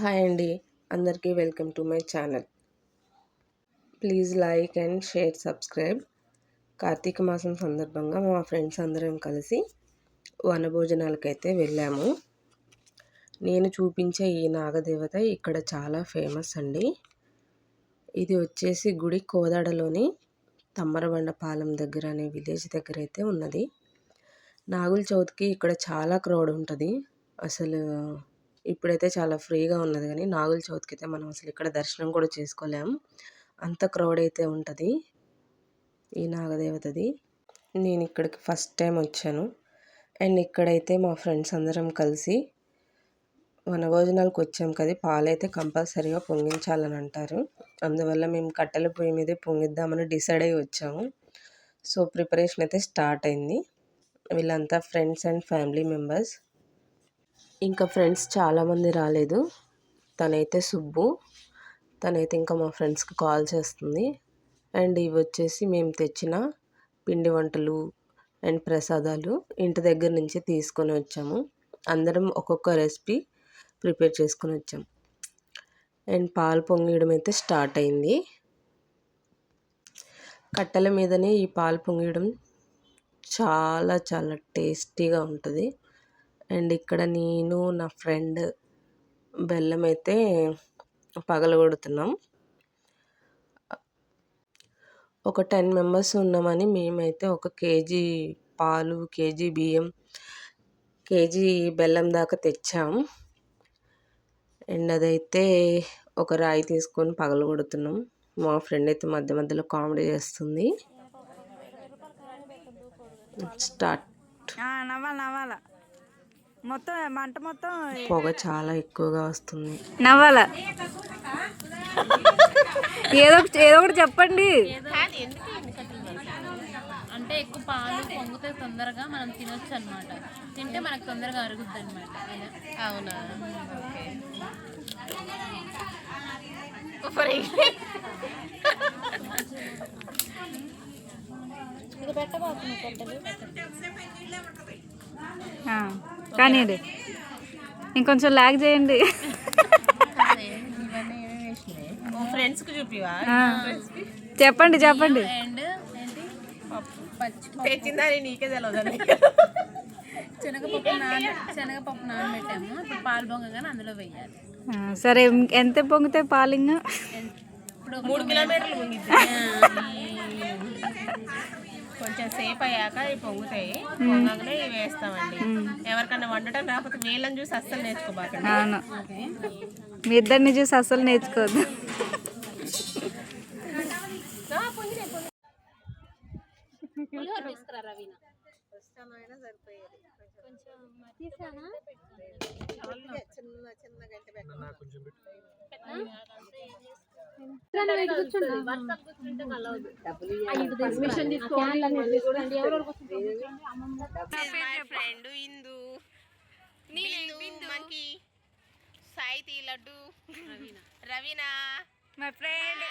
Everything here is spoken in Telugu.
హాయ్ అండి. అందరికీ welcome to my channel. Please like and share subscribe. Karthika మాసం సందర్భంగా మా ఫ్రెండ్స్ అందరం కలిసి వనభోజనాలకైతే వెళ్ళాము. నేను చూపించే ఈ నాగదేవత ఇక్కడ చాలా ఫేమస్ అండి. ఇది వచ్చేసి గుడి కోదాడలోని తమ్మరబండపాలెం దగ్గర అనే విలేజ్ దగ్గర అయితే ఉన్నది. నాగుల చవితికి ఇక్కడ చాలా క్రౌడ్ ఉంటుంది. అసలు ఇప్పుడైతే చాలా ఫ్రీగా ఉన్నది కానీ నాగుల చవితికి అయితే మనం అసలు ఇక్కడ దర్శనం కూడా చేసుకోలేము అంత క్రౌడ్ అయితే ఉంటుంది. ఈ నాగదేవతది. నేను ఇక్కడికి ఫస్ట్ టైం వచ్చాను. అండ్ ఇక్కడైతే మా ఫ్రెండ్స్ అందరం కలిసి వనభోజనాలకు వచ్చాం కదా. పాలైతే కంపల్సరీగా పొంగించాలని అంటారు. అందువల్ల మేము కట్టెల పొయ్యి మీదే పొంగిద్దామని డిసైడ్ అయ్యి వచ్చాము. సో ప్రిపరేషన్ అయితే స్టార్ట్ అయింది. వీళ్ళంతా ఫ్రెండ్స్ అండ్ ఫ్యామిలీ మెంబర్స్. ఇంకా ఫ్రెండ్స్ చాలామంది రాలేదు. తనైతే సుబ్బు. తనైతే ఇంకా మా ఫ్రెండ్స్కి కాల్ చేస్తుంది. అండ్ ఇవి వచ్చేసి మేము తెచ్చిన పిండి వంటలు అండ్ ప్రసాదాలు ఇంటి దగ్గర నుంచి తీసుకొని వచ్చాము. అందరం ఒక్కొక్క రెసిపీ ప్రిపేర్ చేసుకొని వచ్చాం. అండ్ పాలు పొంగియడం అయితే స్టార్ట్ అయింది. కట్టెల మీదనే ఈ పాలు పొంగియడం చాలా చాలా టేస్టీగా ఉంటుంది. అండ్ ఇక్కడ నేను నా ఫ్రెండ్ బెల్లం అయితే పగలగొడుతున్నాం ఒక టెన్ మెంబర్స్ ఉన్నామని మేమైతే ఒక కేజీ పాలు కేజీ బియ్యం కేజీ బెల్లం దాకా తెచ్చాం. అండ్ అదైతే ఒక రాయి తీసుకొని పగలగొడుతున్నాం మా ఫ్రెండ్ అయితే మధ్య మధ్యలో కామెడీ చేస్తుంది. స్టార్ట్ నవ్వాలి? మొత్తం మంట మొత్తం పొగ చాలా ఎక్కువగా వస్తుంది. నవ్వాల. ఏదో ఒకటి ఏదో ఒకటి చెప్పండి. అంటే ఎక్కువ పాలు పొంగితే తొందరగా మనం తినొచ్చు అనమాట తింటే మనకు తొందరగా అరుగుద్ది అనమాట అవునా ఆ, కానివ్వండి ఇంకొంచెం లాగ్ చేయండి. ఫ్రెండ్స్కి చూపివా? ఆ, చెప్పండి చెప్పండి. తెచ్చిందని నీకే శనగపప్పు నాన శనగపప్పు నానబెట్టాము ఇప్పుడు పాలు పొంగగానే అందులో వేయాలి సరే ఎంత పొంగితే పాలింగ? ఇప్పుడు మూడు కిలోమీటర్లు పొంగిద్ది. కొంచెం సేపు అయ్యాక ఇవి పొంగుతాయి పొంగగానే ఇవి వేస్తామండి ఎవరికన్నా వండటం రాకపోతే వీళ్ళని చూసి అస్సలు నేర్చుకోబాకండి. అవును. మీ ఇద్దరిని చూసి అస్సలు నేర్చుకోవద్దు. ఫ్రెండ్ ఇందు. మనకి సాయితి లడ్డు. రవీనా. My friend